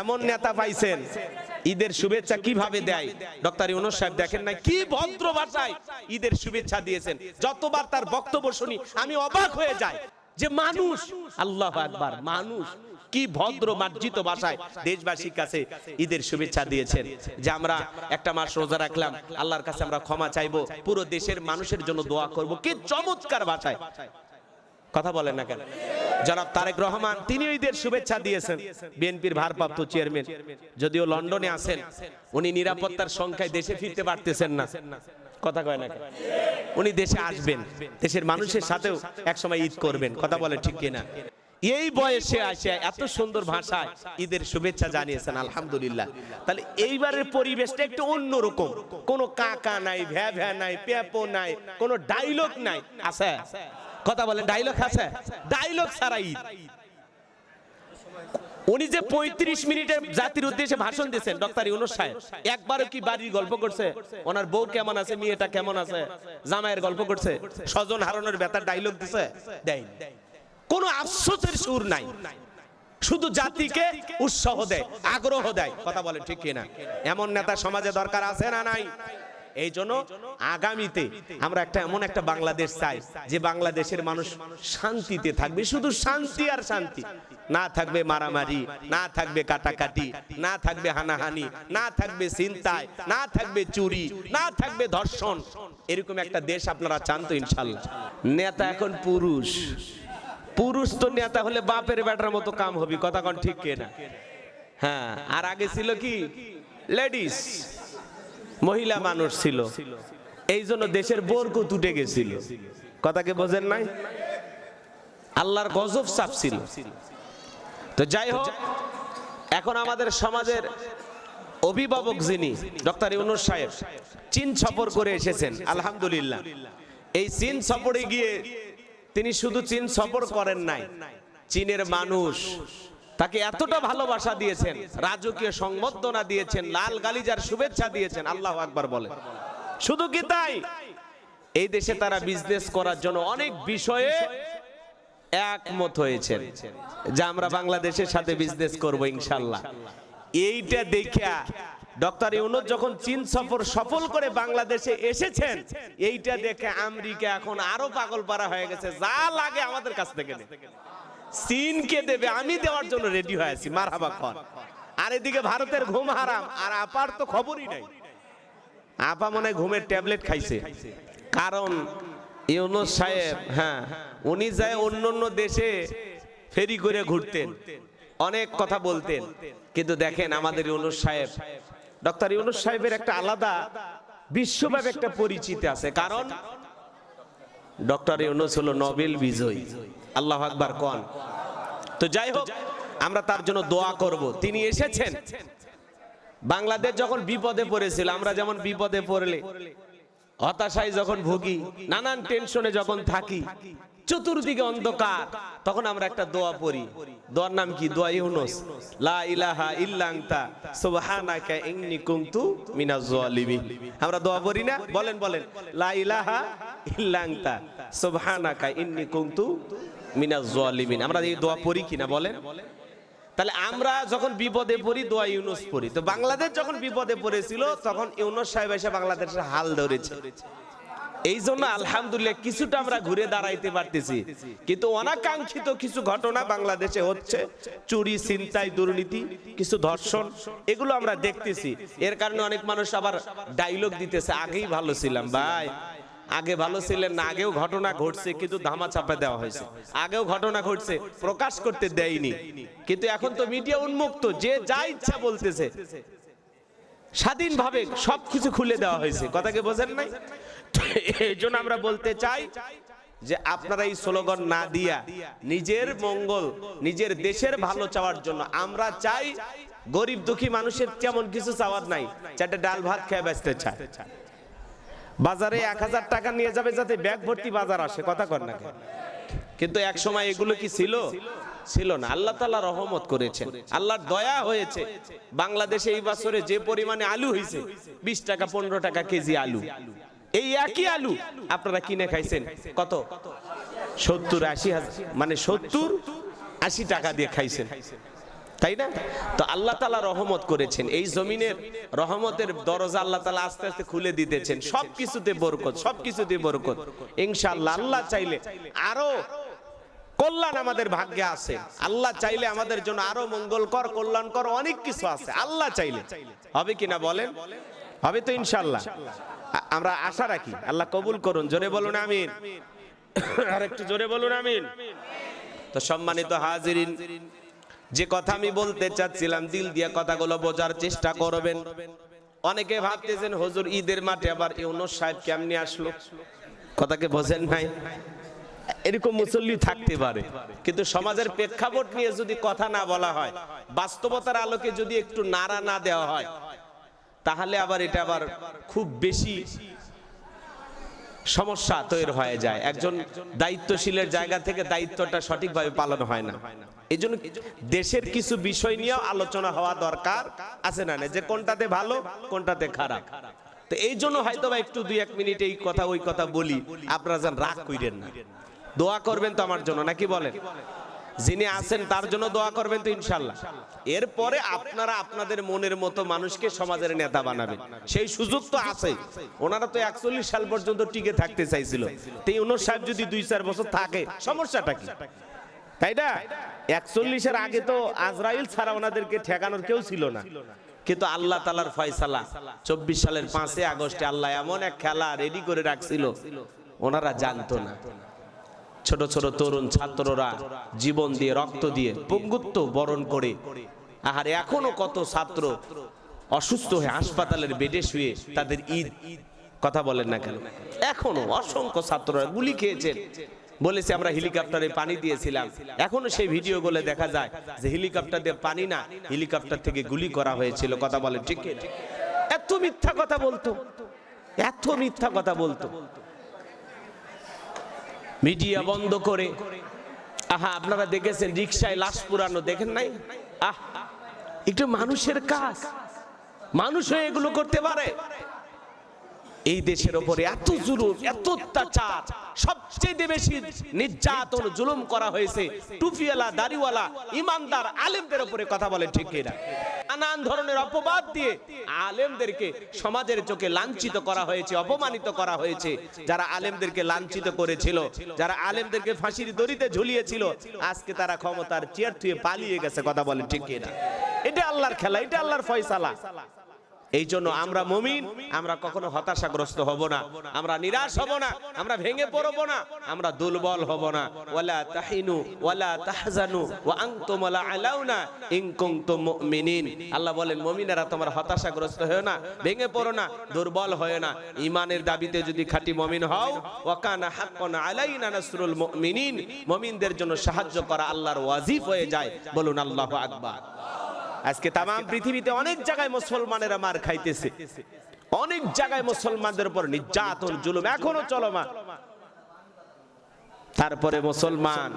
এমন নেতা পাইছেন, ঈদের শুভেচ্ছা কীভাবে দেয়? ডক্টর ইউনুস সাহেব দেখেন না কি ভদ্র ভাষায় ঈদের শুভেচ্ছা দিয়েছেন। যতবার তার বক্তব্য শুনি, আমি অবাক হয়ে যাই যে মানুষ, আল্লাহ আকবার, মানুষ কি ভদ্র মার্জিত ভাষায় দেশবাসীর কাছে ঈদের শুভেচ্ছা দিয়েছেন। যে আমরা একটা মাস রোজা রাখলাম, আল্লাহর কাছে আমরা ক্ষমা চাইব, পুরো দেশের মানুষের জন্য দোয়া করব, কি চমৎকার ভাষায়। কথা বলেন না কেন? জনাব তারেক রহমান, তিনি ঈদের শুভেচ্ছা দিয়েছেন বিএনপির ভারপ্রাপ্ত চেয়ারম্যান। যদিও লন্ডনে আছেন, উনি নিরাপত্তার সংখ্যায় দেশে ফিরতে পারতেছেন না। কথা কয় না উনি দেশে আসবেন, দেশের মানুষের সাথেও একসময় ঈদ করবেন, কথা বলে ঠিক কিনা? এই বয়সে আসে, এত সুন্দর ভাষায় ঈদের শুভেচ্ছা জানিয়েছেন, আলহামদুলিল্লাহ। তাহলে এইবারের পরিবেশটা একটু অন্যরকম। কোনো কাকা নাই, ভ্যা ভ্যা নাই পেপো নাই, কোনো ডায়লগ নাই। আছে? কথা বলেন ডায়লগ আছে? ডায়লগ ছাড়া উনি যে পঁয়ত্রিশ মিনিটের জাতির উদ্দেশ্যে ভাষণ দিয়েছেন, ডক্টর ইউনুস সাহেব, একবারও কি বাড়ির গল্প করছে? ওনার বউ কেমন আছে, মেয়েটা কেমন আছে, জামাইয়ের গল্প করছে, স্বজন হারানোর ব্যথার ডায়লগ দিছে? দেয় কোনো আফসোসের সুর নাই। শুধু জাতিকে উৎসাহ দেয়, আগ্রহ দেয়। কথা বলে ঠিক কিনা? এমন নেতা সমাজে দরকার আছে না নাই? এই জন্য আগামীতে আমরা একটা এমন একটা বাংলাদেশ চাই যে বাংলাদেশের মানুষ শান্তিতে থাকবে। শুধু শান্তি আর শান্তি না থাকবে মারামারি না থাকবে কাটাকাটি না থাকবে হানাহানি না থাকবে চিন্তায় না থাকবে চুরি না থাকবে ধর্ষণ। এরকম একটা দেশ আপনারা চান তো ইনশাল্লাহ। নেতা এখন পুরুষ। পুরুষ। তো নেতা হলে বাপের বেটার মতো কাম হবে। কথা কোন ঠিক কেনা হ্যাঁ আর আগে ছিল কি? লেডিস মহিলা মানুষ ছিল। এই জন্য দেশের বোরকত উঠে গেছিল। কথাকে বোঝেন নাই? আল্লাহর গজব চাপ ছিল। তো যাই হোক, এখন আমাদের সমাজের অভিভাবক যিনি, ডক্টর ইউনুস সাহেব, চীন সফর করে এসেছেন, আলহামদুলিল্লাহ। এই চীন সফরে গিয়ে তিনি শুধু চীন সফর করেন নাই, চীনের মানুষ তাকে এতটা ভালোবাসা দিয়েছেন, রাজকীয় সংবর্ধনা দিয়েছেন, লাল গালিজার শুভেচ্ছা দিয়েছেন, আল্লাহ আকবার বলে। শুধু কি তাই? এই দেশে তারা বিজনেস করার জন্য অনেক বিষয়ে একমত হয়েছেন, যে আমরা বাংলাদেশের সাথে বিজনেস করব ইনশাল্লাহ। এইটা দেখা ডক্টর ইউনুস যখন চীন সফর সফল করে বাংলাদেশে এসেছেন, এইটা দেখে আমেরিকা এখন আরও পাগল পারা হয়ে গেছে, যা লাগে আমাদের কাছ থেকে। চীনকে দেবে, আমি দেওয়ার জন্য রেডি হয়ে আছি, মারহাবা কর আর এদিকে ভারতের ঘুম হারাম, আর আপার তো খবরই নাই। আপা মনে ঘুমের ট্যাবলেট খাইছে। কারণ ইউনুস সাহেব হ্যাঁ উনি যায় অন্য অন্য দেশে ফেরি করে ঘুরতেন, অনেক কথা বলতেন। কিন্তু দেখেন আমাদের ইউনুস সাহেব, ডক্টর ইউনুস সাহেবের একটা আলাদা, বিশ্বব্যাপী একটা পরিচিতি আছে। কারণ ডক্টর ইউনুস হলো নোবেল বিজয়ী। আল্লাহ আকবার কন? তো যাই হোক, আমরা তার জন্য দোয়া করব। তিনি এসেছেন। বাংলাদেশ যখন বিপদে পড়েছিল, আমরা যেমন বিপদে পড়লে, হতাশায় যখন ভুগি, নানান টেনশনে যখন থাকি, চতুর্দিকে অন্ধকার, তখন আমরা একটা দোয়া পড়ি। দোয়ার নাম কি? দোয়া ইউনুস। লা ইলাহা ইল্লা আনতা, সুবহানাকা ইন্নী কুনতু মিনাজ জালিমিন আমরা দোয়া পড়ি না? বলেন বলেন। লা ইলাহা ইল্লা আনতা, সুবহানাকা ইন্নী কুনতু মিনাজ জালিমিন। আমরা এই দোয়া পড়ি কিনা বলেন? তাহলে আমরা যখন বিপদে পড়ি, দোয়া ইউনুস পড়ি। তো বাংলাদেশ যখন বিপদে পড়েছিল, তখন ইউনুস সাহেব এসে বাংলাদেশের হাল ধরেছে। এই জন্য আলহামদুলিল্লাহ কিছুটা আমরা ঘুরে দাঁড়াইতে পারতেছি। কিন্তু অনাকাঙ্ক্ষিত কিছু ঘটনা বাংলাদেশে হচ্ছে। চুরি, ছিনতাই, দুর্নীতি, কিছু ধর্ষণ, এগুলো আমরা দেখতেছি। এর কারণে অনেক মানুষ আবার ডায়লগ দিতেছে, আগেই ভালো ছিলাম, ভাই। আগে ভালো ছিলেন না, আগেও ঘটনা ঘটছে, কিন্তু ধামা চাপা দেওয়া হয়েছে। আগেও ঘটনা ঘটছে, প্রকাশ করতে দেয়নি। কিন্তু এখন তো মিডিয়া উন্মুক্ত, যে যা ইচ্ছা বলতেছে। স্বাধীনভাবে সবকিছু খুলে দেওয়া হয়েছে কথাকে বোঝেন নাই? এই জন্য আমরা বলতে চাই যে আপনারা এই স্লোগান না দিয়া নিজের মঙ্গল, নিজের দেশের ভালো চাওয়ার জন্য আমরা চাই গরিব দুঃখী মানুষের তেমন কিছু চাওয়ার নাই চারটে ডাল ভাত খেয়ে বেচতে চায়। বাজারে এক হাজার টাকা নিয়ে যাবে যাতে ব্যাগ ভর্তি বাজার আসে, কথা কর না কিন্তু এক সময় এগুলো কি ছিল? ছিল না। আল্লাহ তাআলা রহমত করেছেন। আল্লাহর দয়া হয়েছে। বাংলাদেশে এই বছরে যে পরিমাণে আলু হয়েছে বিশ টাকা, পনেরো টাকা কেজি আলু। এই একই আলু আপনারা কিনে খাইছেন। কত? সত্তর আশি মানে সত্তর আশি টাকা দিয়ে খাইছেন। তাই না? তো আল্লাহ তালা রহমত করেছেন। এই জমিনের রহমতের দরজা আল্লাহ তালা আস্তে আস্তে খুলে দিতেছেন। সব কিছুতে বরকত সব কিছুতে বরকত। ইনশাআল্লাহ আল্লাহ চাইলে আরও কল্যাণ আমাদের ভাগ্যে আছে। আল্লাহ চাইলে আমাদের জন্য আরও মঙ্গলকর, কল্যাণকর অনেক কিছু আছে। আল্লাহ চাইলে। হবে কিনা বলেন? হবে তো ইনশাল্লাহ আমরা আশা রাখি। আল্লাহ কবুল করুন। জোরে বলুন, আমিন। আর একটু জোরে বলুন, আমিন। তো সম্মানিত হাজিরিন যে কথা আমি বলতে চাচ্ছিলাম, দিল দিয়ে কথাগুলো বোঝার চেষ্টা করবেন। অনেকে ভাবতেছেন, হুজুর, ঈদের মাঠে আবার ইউনুস সাহেব কেমনে আসলো? কথাকে বোঝেন নাই? এরকম মুসল্লি থাকতে পারে, কিন্তু সমাজের প্রেক্ষাপট নিয়ে যদি কথা না বলা হয়, বাস্তবতার আলোকে যদি একটু নাড়া না দেওয়া হয়, তাহলে আবার এটা আবার খুব বেশি সমস্যা তৈরি হয়ে যায়। একজন দায়িত্বশীলের জায়গা থেকে দায়িত্বটা সঠিকভাবে পালন হয় না। এই জন্য দেশের কিছু বিষয় নিয়েও আলোচনা হওয়া দরকার। আছে না যে কোনটাতে ভালো, কোনটাতে খারাপ। তো এই জন্য হয়তো বা একটু দুই এক মিনিট এই কথা, ওই কথা বলি। আপনারা যেন রাগ কইরেন না। দোয়া করবেন তো আমার জন্য, নাকি বলেন? যিনি আছেন, তার জন্য দোয়া করবেন তো ইনশাল্লাহ এরপরে আপনারা আপনাদের মনের মতো মানুষকে সমাজের নেতা বানাবেন। সেই সুযোগ তো আছে ওনারা তো একচল্লিশ সাল পর্যন্ত টিকে থাকতে চাইছিল। তাই উনোর সাহেব যদি দুই চার বছর থাকে, সমস্যাটা কি? তাই না? একচল্লিশের আগে তো আজরাইল ছাড়া ওনাদেরকে ঠেকানোর কেউ ছিল না। কিন্তু আল্লাহ তালার ফয়সালা, চব্বিশ সালের পাঁচে আগস্টে আল্লাহ এমন এক খেলা রেডি করে রাখছিল, ওনারা জানতো না। ছোট ছোট তরুণ ছাত্ররা জীবন দিয়ে রক্ত দিয়ে পঙ্গুত্ব বরণ করে। আর এখনও কত ছাত্র অসুস্থ হয়ে হাসপাতালের বেডে শুয়ে তাদের ঈদ। কথা বলেন না কেন? এখনও অসংখ্য ছাত্ররা গুলি খেয়েছেন। বলেছে, আমরা হেলিকপ্টারে পানি দিয়েছিলাম। এখনও সেই ভিডিও গুলো দেখা যায় যে হেলিকপ্টার দিয়ে পানি না, হেলিকপ্টার থেকে গুলি করা হয়েছিল। কথা বলেন, ঠিক এত মিথ্যা কথা বলতো। এত মিথ্যা কথা বলতো। মিডিয়া বন্ধ করে। আহা, আপনারা দেখেছেন রিক্সায় লাশ পুরানো, দেখেন নাই? আহ, একটু মানুষের কাজ। মানুষ হয়ে এগুলো করতে পারে। এই দেশের ওপরে এত জুলুম, এত অত্যাচার, সবচেয়ে বেশি নির্যাতন, জুলুম করা হয়েছে। টুপিওয়ালা, দাড়িওয়ালা, ইমানদার, আলেমদের উপরে কথা বলে ঠিক কিনা? নানান ধরনের অপবাদ দিয়ে আলেমদেরকে সমাজের চোখে লাঞ্ছিত করা হয়েছে, অপমানিত করা হয়েছে। যারা আলেমদেরকে লাঞ্ছিত করেছিল, যারা আলেমদেরকে ফাঁসির দড়িতে ঝুলিয়েছিল, আজকে তারা ক্ষমতার চেয়ার থুয়ে পালিয়ে গেছে, কথা বলে ঠিক কিনা? এটা আল্লাহর খেলা, এটা আল্লাহর ফয়সালা। এই জন্য আমরা মমিন, আমরা কখনো হতাশাগ্রস্ত হব না। আমরা নিরাশ হব না, আমরা ভেঙে পড়ব না, আমরা দুর্বল হব না। ওয়ালা তাহিনু, ওয়ালা তাহজানু, ওয়া আনতুম লা আলাউনা, ইন কুনতুম মুমিনিন। আল্লাহ বলেন, মুমিনেরা তোমরা হতাশাগ্রস্ত হয়ো না, ভেঙে পড়ো না, দুর্বল হয়ো না। ঈমানের দাবিতে যদি খাঁটি মুমিন হও, ওয়া কানা হাক্কান আলাইনা নাসরুল মুমিনিন। মুমিনদের জন্য সাহায্য করা আল্লাহর ওয়াজিব হয়ে যায়। বলুন আল্লাহু আকবার। আজকে তাম পৃথিবীতে অনেক জায়গায় মুসলমানেরা মার খাইতেছে। অনেক জায়গায় মুসলমানদের উপর নির্যাতন, জুলুম, এখনও চলমান। তারপরে মুসলমান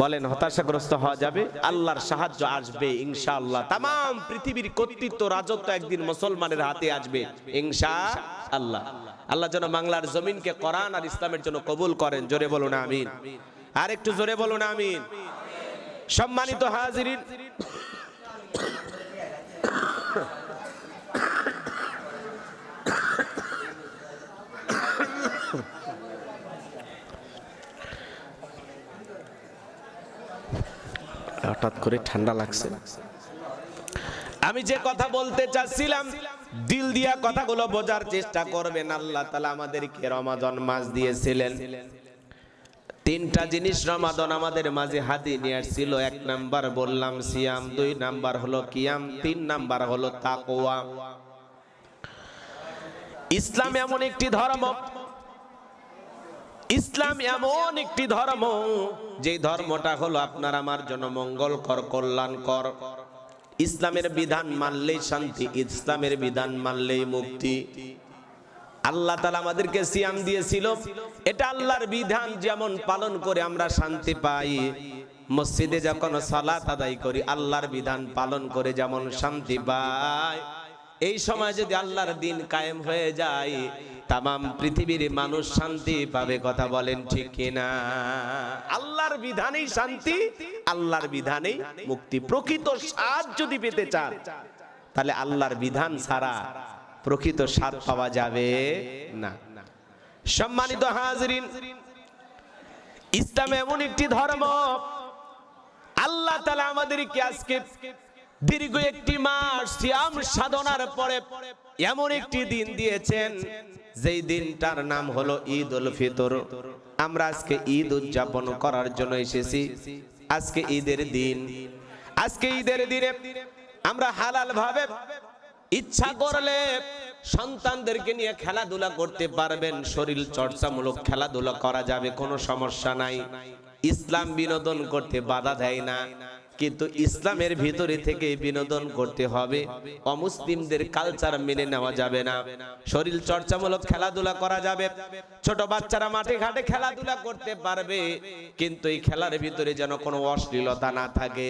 বলেন, হতাশাগ্রস্ত হওয়া যাবে, আল্লাহর সাহায্য আসবে, ইনশাআল্লাহ। তাম পৃথিবীর কর্তৃত্ব, রাজত্ব একদিন মুসলমানের হাতে আসবে ইনশা আল্লাহ আল্লাহ যেন বাংলার জমিনকে কোরআন আর ইসলামের জন্য কবুল করেন। জোরে বলুন, আমিন। আর একটু জোরে বলুন, আমিন। সম্মানিত হাজিরিন করে ঠান্ডা লাগছে। আমি যে কথা বলতে চাচ্ছিলাম, দিল দিয়া কথাগুলো বোঝার চেষ্টা করবেন। আল্লাহ তালা আমাদেরকে রমাদন মাস দিয়েছিলেন। তিনটা জিনিস রমাদন আমাদের মাঝে হাতি নিয়ে আসছিল। এক নাম্বার বললাম সিয়াম, দুই নাম্বার হলো কিয়াম, তিন নাম্বার হলো তাকোয়া ইসলাম এমন একটি ধর্ম ইসলাম এমন একটি ধর্ম, যে ধর্মটা হলো আপনার আমার জন্য মঙ্গলকর, কল্যাণকর। ইসলামের বিধান মানলেই শান্তি, ইসলামের বিধান মানলেই মুক্তি। আল্লাহ তালা আমাদেরকে সিয়াম দিয়েছিল। এটা আল্লাহর বিধান যেমন পালন করে আমরা শান্তি পাই। মসজিদে যখন সালাত আদায় করি, আল্লাহর বিধান পালন করে যেমন শান্তি পাই। এই সময় যদি আল্লাহর দিন কায়েম হয়ে যায়, তামাম পৃথিবীর মানুষ শান্তি পাবে, কথা বলেন ঠিক কিনা? আল্লাহর বিধানেই শান্তি, আল্লাহর বিধানেই মুক্তি। প্রকৃত স্বাদ যদি পেতে চান, তাহলে আল্লাহর বিধান ছাড়া প্রকৃত স্বাদ পাওয়া যাবে না। সম্মানিত হাজরিন, ইসলাম এমন একটি ধর্ম, আল্লাহ তালা আমাদেরকে আজকে দীর্ঘ একটি মাস সিয়াম সাধনার পরে এমন একটি দিন দিয়েছেন, যেই দিনটার নাম হলো ঈদ উল ফিতর। আমরা আজকে ঈদ উদযাপন করার জন্য এসেছি। আজকে ঈদের দিন। আজকে ঈদের দিনে আমরা হালাল ভাবে ইচ্ছা করলে সন্তানদেরকে নিয়ে খেলাধুলা করতে পারবেন, শরীর চর্চামূলক খেলাধুলা করা যাবে, কোনো সমস্যা নাই। ইসলাম বিনোদন করতে বাধা দেয় না। কিন্তু ইসলামের ভিতরে থেকে বিনোদন করতে হবে। অমুসলিমদের কালচার মেনে নেওয়া যাবে না। শরীর চর্চামূলক খেলাধুলা করা যাবে। ছোট বাচ্চারা মাঠে ঘাটে খেলাধুলা করতে পারবে। কিন্তু এই খেলার ভিতরে যেন কোনো অশ্লীলতা না থাকে,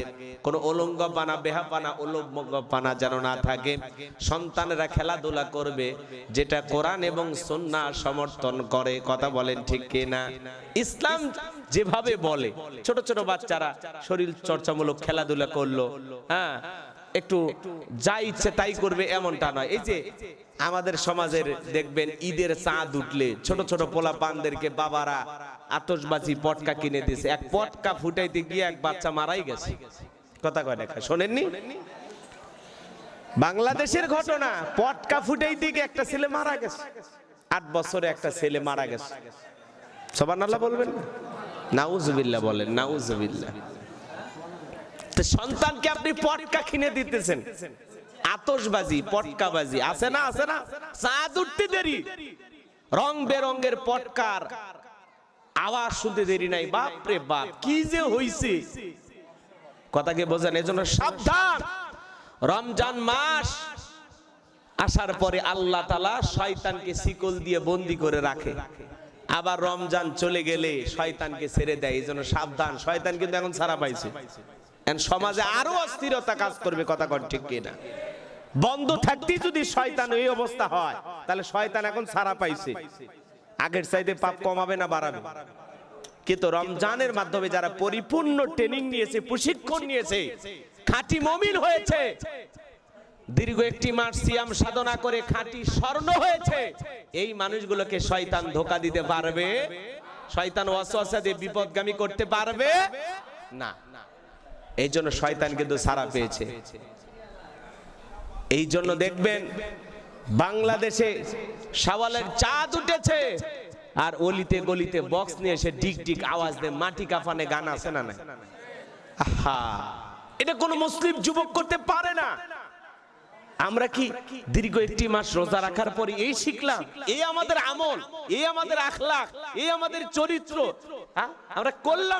কোনো অলঙ্গ পানা বেহাপানা উলঙ্গ পানা যেন না থাকে। সন্তানেরা খেলাধুলা করবে, যেটা কোরআন এবং সন্না সমর্থন করে। কথা বলেন ঠিক কিনা? ইসলাম যেভাবে বলে। ছোট ছোট বাচ্চারা শরীর চর্চামূলক খেলাধুলা করল হ্যাঁ একটু যা ইচ্ছে তাই করবে এমনটা নয়। এই যে আমাদের সমাজের দেখবেন ঈদের চাঁদ উঠলে ছোট ছোট পোলা পানদেরকে বাবারা আতশবাজি পটকা কিনে দিয়েছে। এক পটকা ফুটাইতে গিয়ে এক বাচ্চা মারাই গেছে। কথা কয় দেখা শোনেননি? বাংলাদেশের ঘটনা, পটকা ফুটাইতে গিয়ে একটা ছেলে মারা গেছে। আট বছরে একটা ছেলে মারা গেছে। সবার আল্লাহ বলবেন নাউজুবিল্লাহ বলেন, নাউজুবিল্লাহ। তো সন্তানকে আপনি পটকা কিনে দিতেছেন। আতশবাজি, পটকাবাজি, আছে না আছে না? চাঁদ উঠতে দেরি। রং বেরঙ্গের পটকার আওয়াজ শুনতে দেরি নাই। বাপ রে বাপ, কি যে হইছে? কথাকে বোঝেন, এজন্য সাবধান। রমজান মাস আসার পরে আল্লাহ তালা শয়তানকে শিকল দিয়ে বন্দি করে রাখে। আবার রমজান চলে গেলে শয়তানকে ছেড়ে দেয়, এই জন্য সাবধান। শয়তান কিন্তু এখন ছাড়া পাইছে। সমাজে আরও অস্থিরতা কাজ করবে, কথা কর ঠিক কিনা? বন্ধ থাকতেই যদি শয়তান এই অবস্থা হয়, তাহলে শয়তান এখন ছাড়া পাইছে। আগের চাইতে পাপ কমাবে না বাড়াবে। কিন্তু রমজানের মাধ্যমে যারা পরিপূর্ণ ট্রেনিং নিয়েছে, প্রশিক্ষণ নিয়েছে, খাঁটি মমিন হয়েছে দীর্ঘ একটি মাস সিয়াম সাধনা করে খাঁটি স্বর্ণ হয়েছে। এই মানুষগুলোকে শয়তান ধোকা দিতে পারবে? শয়তান ওয়াসওয়াসা দিয়ে বিপদগামী করতে পারবে? না। এই জন্য শয়তান কিন্তু সারা পেয়েছে। এই জন্য দেখবেন, বাংলাদেশে সাওয়ালের চাঁদ উঠেছে। আর অলিতে গলিতে বক্স নিয়ে এসে ডিক ডিক আওয়াজ দেয় মাটি কাফানে গান আছে না না আহা! এটা কোনো মুসলিম যুবক করতে পারে না। আমরা কি দীর্ঘ একটি মাস রোজা রাখার পরে এই শিখলাম এই আমাদের আমল, এই আমাদের আখলাখ, এই আমাদের চরিত্র হ্যাঁ? আমরা করলাম